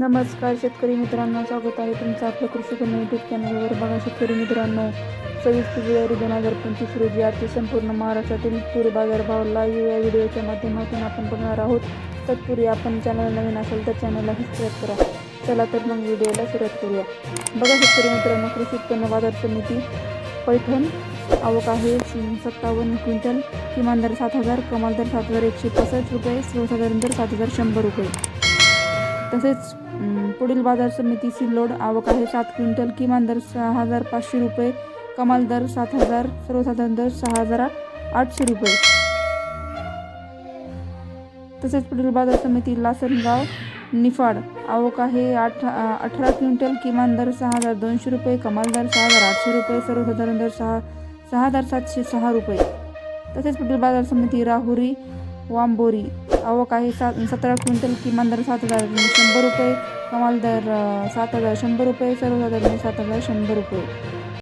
नमस्कार शेतकरी मित्रांनो स्वागत आहे तुमचं आपलं कृषी कन्या यूट्यूब चॅनलवर बघा शेतकरी मित्रांनो सव्वीस फेब्रुवारी दोन हजार पंचवीस रोजी आजचे संपूर्ण महाराष्ट्रातील तूर बाजारभाव लाईव्ह या व्हिडिओच्या माध्यमातून आपण बघणार आहोत. तत्पूर्वी आपण चॅनल नवीन असेल तर चॅनलला सबस्क्राईब करा. चला तर मग व्हिडिओला सुरुवात करूया. बघा शेतकरी मित्रांनो कृषी उत्पन्न बाजार समिती पैठण आवक आहे सत्तावन्न क्विंटल किमान दर सात हजार कमाल दर सात हजार एकशे पासष्ट रुपये सर्वसाधारण दर सात हजार शंभर रुपये. तसेच पुढील बाजार समिती सिल्लोड आवक आहे. सात क्विंटल किमान दर सहा हजार पाचशे रुपये कमाल दर सात हजार सर्वसाधारण दर सहा हजार आठशे रुपये. तसेच पुढील बाजार समिती लासनगाव निफाड आवक आहे आठ अठरा क्विंटल किमान दर सहा हजार दोनशे रुपये कमाल दर सहा हजार आठशे रुपये सर्वसाधारण दर सहा सहा हजार सातशे सहा रुपये. तसेच पुढील बाजार समिती राहुरी वांबोरी आवक आहे सात सतरा क्विंटल किमान दर सात हजार म्हणजे शंभर रुपये. कमाल दर सात हजार शंभर रुपये सर्वसाधारण सात हजार शंभर रुपये.